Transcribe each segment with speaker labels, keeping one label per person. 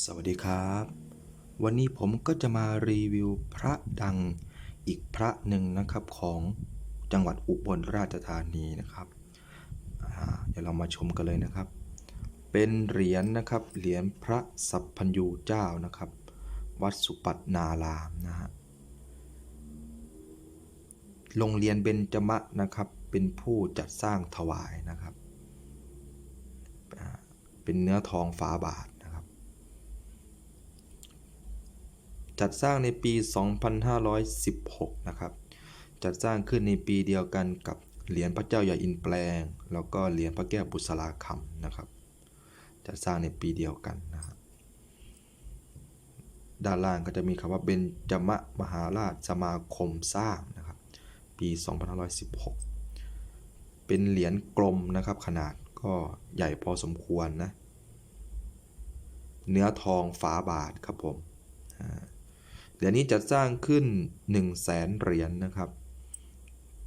Speaker 1: สวัสดีครับ วันนี้ผมก็จะมารีวิวพระดังอีกพระหนึ่งนะครับของจังหวัดอุบลราชธานีนะครับเดี๋ยวเรามาชมกันเลยนะครับ เป็นเหรียญนะครับเหรียญพระสัพพัญญูเจ้านะครับ วัดสุปัตนารามนะฮะโรงเรียนเบญจมะนะครับเป็นผู้จัดสร้างถวายนะครับ เป็นเนื้อทองฝาบาทนะครับ จัดสร้างในปี 2516 นะครับ จัดสร้างขึ้นในปีเดียวกันกับเหรียญพระเจ้าใหญ่อินแปลง แล้วก็เหรียญพระแก้วบุษราคำนะครับ จัดสร้างในปีเดียวกันนะครับด้านล่างก็จะมีคำว่าเบญจมะมหาราชสมาคมสร้างนะครับ ปี 2516 เป็นเหรียญกลมนะครับ ขนาดก็ใหญ่พอสมควรนะ เนื้อทองฝาบาทครับผมอ่า เหรียญนี้จัดสร้างขึ้น 1 0 0 0 0แสนเหรียญนนะครับ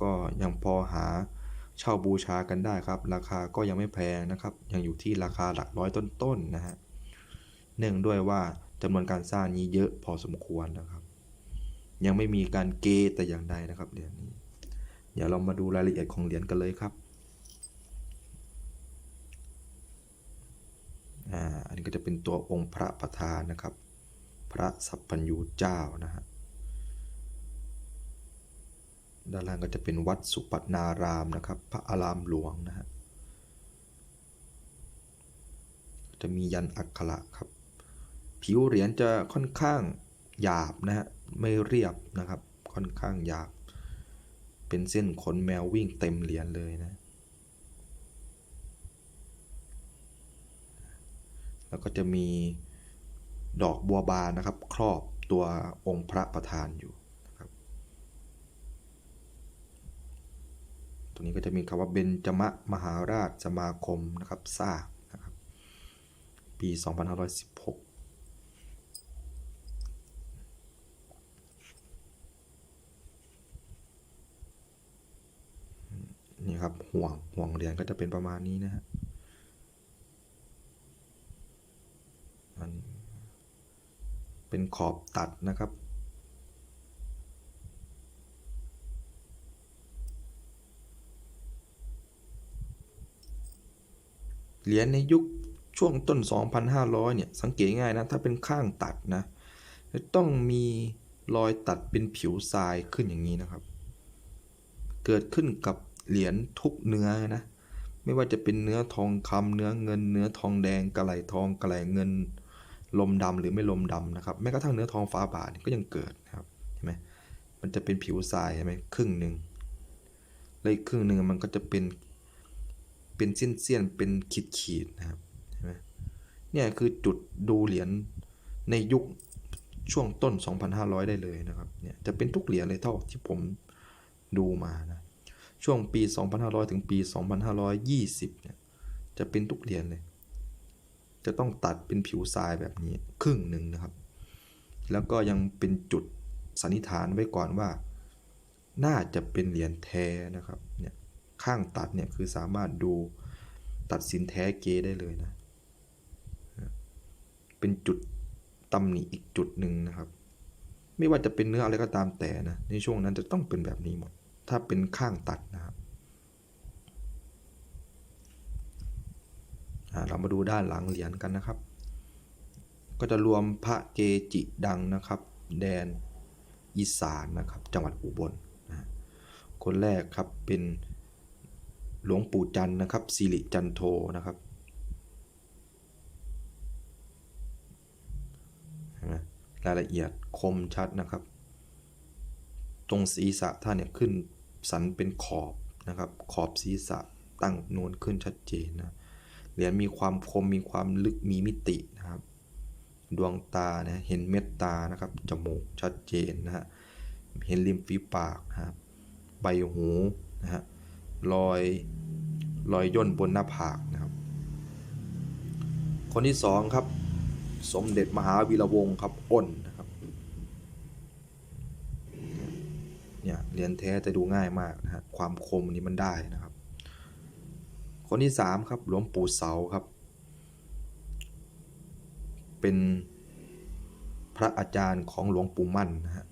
Speaker 1: ก็ยังพอหาเช่าบูชากันได้ครับ ราคาก็ยังไม่แพงนะครับ ยังอยู่ที่ราคาหลักร้อยต้นๆนะฮะเนื่องด้วยว่าจำนวนการสร้างนี้เยอะพอสมควรนะครับ ยังไม่มีการเกแต่อย่างใดนะครับเหรียญนี้ เดี๋ยวเรามาดูรายละเอียดของเหรียญกันเลยครับอ่าอันนี้ก็จะเป็นตัวองค์พระประธานนะครับ ระสัพพัญญูเจ้านะฮะด้านล่างก็จะเป็นวัดสุปัตนารามนะครับ พระอารามหลวงนะฮะจะมียันอักขระครับ ผิวเหรียญจะค่อนข้างหยาบนะฮะไม่เรียบนะครับ ค่อนข้างหยาบ เป็นเส้นขนแมววิ่งเต็มเหรียญเลยนะ แล้วก็จะมี ดอกบัวบานนะครับ ครอบตัวองค์พระประธานอยู่นะครับ ตรงนี้ก็จะมีคำว่าเบญจมะมหาราชสมาคมนะครับสร้างนะครับ ปี 2516นี่ครับห่วงห่วงเหรียญก็จะเป็นประมาณนี้นะฮะอัน เป็นขอบตัดนะครับ เหรียญในยุคช่วงต้น 2,500 เนี่ย สังเกตง่ายนะ ถ้าเป็นข้างตัดนะต้องมีรอยตัดเป็นผิวทรายขึ้นอย่างนี้นะครับ เกิดขึ้นกับเหรียญทุกเนื้อนะ ไม่ว่าจะเป็นเนื้อทองคำเนื้อเงิน เนื้อทองแดงกระไหลทองกระไหลเงิน ลมดำหรือไม่ลมดำนะครับแม้กระทั่งเนื้อทองฟ้าบาทก็ยังเกิดนะครับเห็นไหมมันจะเป็นผิวทรายใช่ไหมครึ่งหนึ่งแล้วอีกครึ่งหนึ่งมันก็จะเป็นเป็นเสี้ยนเป็นขีดๆนะครับเห็นไหมเนี่ยคือจุดดูเหรียญในยุคช่วงต้น 2,500 ได้เลยนะครับเนี่ยจะเป็นทุกเหรียญเลยเท่าที่ผมดูมานะช่วงปี 2,500 ถึงปี 2,520เนี่ยจะเป็นทุกเหรียญเลย จะต้องตัดเป็นผิวทรายแบบนี้ครึ่งหนึ่งนะครับ แล้วก็ยังเป็นจุดสันนิษฐานไว้ก่อนว่า น่าจะเป็นเหรียญแท้นะครับเนี่ยข้างตัดเนี่ยคือสามารถดูตัดสินแท้เกได้เลยนะ เป็นจุดตำหนิอีกจุดหนึ่งนะครับ ไม่ว่าจะเป็นเนื้ออะไรก็ตามแต่นะในช่วงนั้นจะต้องเป็นแบบนี้หมด ถ้าเป็นข้างตัดนะครับ อ่า เรามาดูด้านหลังเหรียญกันนะครับ ก็จะรวมพระเกจิดังนะครับ แดนอีสานนะครับ จังหวัดอุบลนะคนแรกครับเป็นหลวงปู่จันทร์นะครับสิริจันโทนะครับรายละเอียดคมชัดนะครับ ตรงศีรษะท่านเนี่ยขึ้นสันเป็นขอบนะครับ ขอบศีรษะตั้งนูนขึ้นชัดเจนนะ เหรียญมีความคมมีความลึกมีมิตินะครับ ดวงตานะเห็นเม็ดตานะครับจมูกชัดเจนนะฮะเห็นริมฝีปากนะครับใบหูนะฮะรอยรอยย่นบนหน้าผากนะครับ คนที่สองครับ สมเด็จมหาวีระวงศ์ครับอ้นนะครับเนี่ยเหรียญแท้จะดูง่ายมากนะฮะความคมนี้มันได้นะครับ คนที่สามครับหลวงปู่เสาครับ เป็นพระอาจารย์ของหลวงปู่มั่นนะฮะ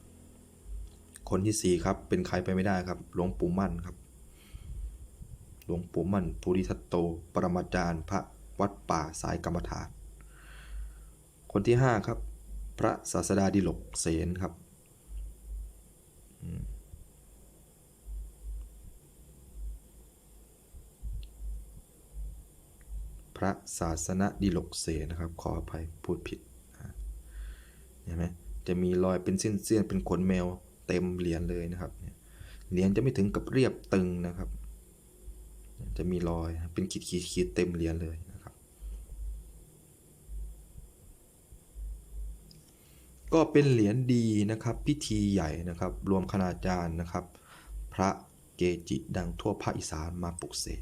Speaker 1: คนที่สี่ครับเป็นใครไปไม่ได้ครับ หลวงปู่มั่นครับ หลวงปู่มั่นภูริทัตโต ปรมาจารย์พระวัดป่าสายกรรมฐาน คนที่ห้าครับ พระศาสดาดิลกเสนครับอืมพ ระศาสนดิลกเสนะครับ ขออภัยพูดผิดเห็นไหมจะมีรอยเป็นเส้นๆเป็นขนแมวเต็มเหรียญเลยนะครับเนี่ยเหรียญจะไม่ถึงกับเรียบตึงนะครับ จะมีรอยเป็นขีดขีดขีดเต็มเหรียญเลยนะครับ ก็เป็นเหรียญดีนะครับ พิธีใหญ่นะครับ รวมคณาจารย์นะครับ พระเกจิดังทั่วภาคอีสานมาปลุกเสก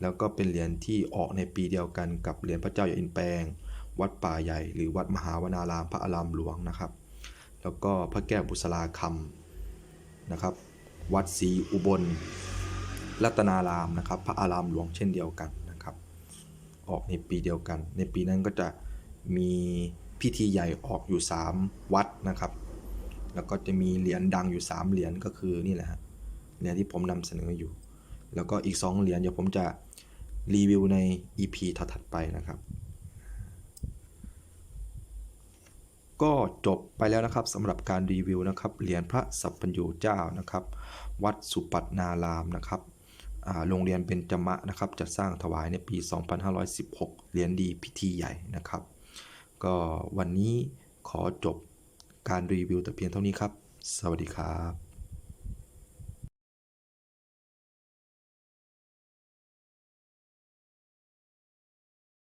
Speaker 1: แล้วก็เป็นเหรียญที่ออกในปีเดียวกันกับเหรียญพระเจ้าใหญ่อินแปลง วัดป่าใหญ่ หรือวัดมหาวนารามพระอารามหลวงนะครับ แล้วก็พระแก้วบุษราคำนะครับ วัดศรีอุบล รัตนารามนะครับ พระอารามหลวงเช่นเดียวกันนะครับ ออกในปีเดียวกัน ในปีนั้นก็จะมีพิธีใหญ่ออกอยู่ 3 วัดนะครับ แล้วก็จะมีเหรียญดังอยู่ 3 เหรียญก็คือนี่แหละฮะเหรียญที่ผมนำเสนออยู่ แล้วก็อีก 2 เหรียญเดี๋ยวผมจะ รีวิวใน EP ถัดๆไปนะครับ ก็จบไปแล้วนะครับสำหรับการรีวิวนะครับเหรียญพระสัพพัญญูเจ้านะครับ วัดสุปัตนารามนะครับโรงเรียนเบญจมะนะครับจัดสร้างถวายในปี 2516 เหรียญดีพิธีใหญ่นะครับ ก็วันนี้ขอจบการรีวิวแต่เพียงเท่านี้ครับ สวัสดีครับ